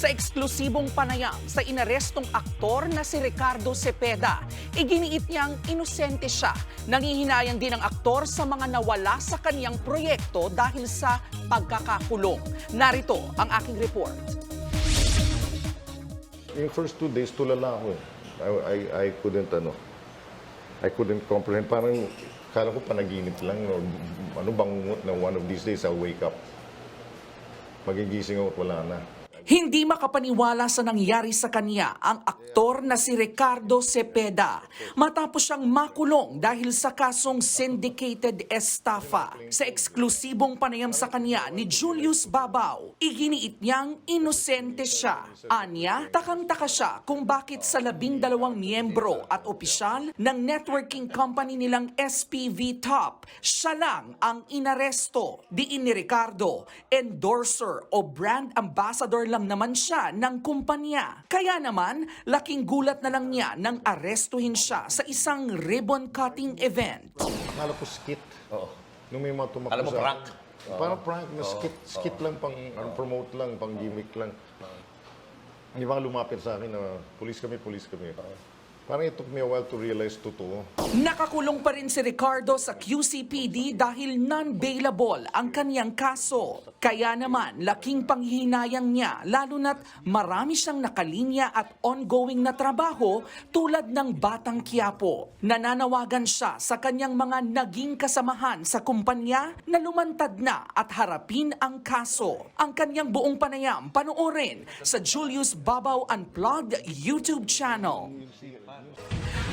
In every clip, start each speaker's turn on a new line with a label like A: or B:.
A: Sa eksklusibong panayam sa inarestong aktor na si Ricardo Cepeda, iginiit niyang inosente siya. Nangihinayang din ang aktor sa mga nawala sa kaniyang proyekto dahil sa pagkakakulong. Narito ang aking report.
B: Yung first two days, tulala ako eh. I, I, I couldn't, ano, I couldn't comprehend. Parang, kala ko panaginip lang. Or, ano bang na one of these days, I'll wake up. Magigising ako wala na.
A: Hindi makapaniwala sa nangyari sa kanya ang aktor na si Ricardo Cepeda matapos siyang makulong dahil sa kasong syndicated estafa. Sa eksklusibong panayam sa kanya ni Julius Babaw, iginiit niyang inosente siya. Anya, takang-taka siya kung bakit sa labing dalawang miyembro at opisyal ng networking company nilang SPV Top, siya lang ang inaresto. Diin ni Ricardo, endorser o brand ambassador lang naman siya ng kumpanya. Kaya naman, laking gulat na lang niya nang arestuhin siya sa isang ribbon cutting event.
B: Akala ko skit. Oo. Nung may mga tumakbo
C: Alam mo,
B: sa-
C: prank.
B: Parang prank na skit. Skit lang, pang ano, promote lang, pang gimmick lang. Hindi ba lumapit sa akin na, police kami, police kami. Parang it took me a while to realize totoo.
A: Nakakulong pa rin si Ricardo sa QCPD dahil non-bailable ang kanyang kaso. Kaya naman, laking panghihinayang niya lalo na't marami siyang nakalinya at ongoing na trabaho tulad ng Batang Quiapo. Nananawagan siya sa kanyang mga naging kasamahan sa kumpanya na lumantad na at harapin ang kaso. Ang kanyang buong panayam panoorin sa Julius Babaw Unplugged YouTube channel.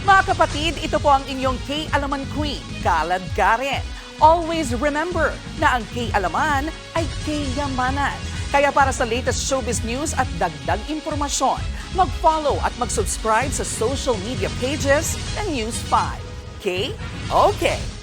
A: Mga kapatid, ito po ang inyong K-Alaman Queen, Kalad Karen. Always remember na ang K-Alaman ay K-Yamanan. Kaya para sa latest showbiz news at dagdag impormasyon, mag-follow at mag-subscribe sa social media pages ng News 5. K? Okay.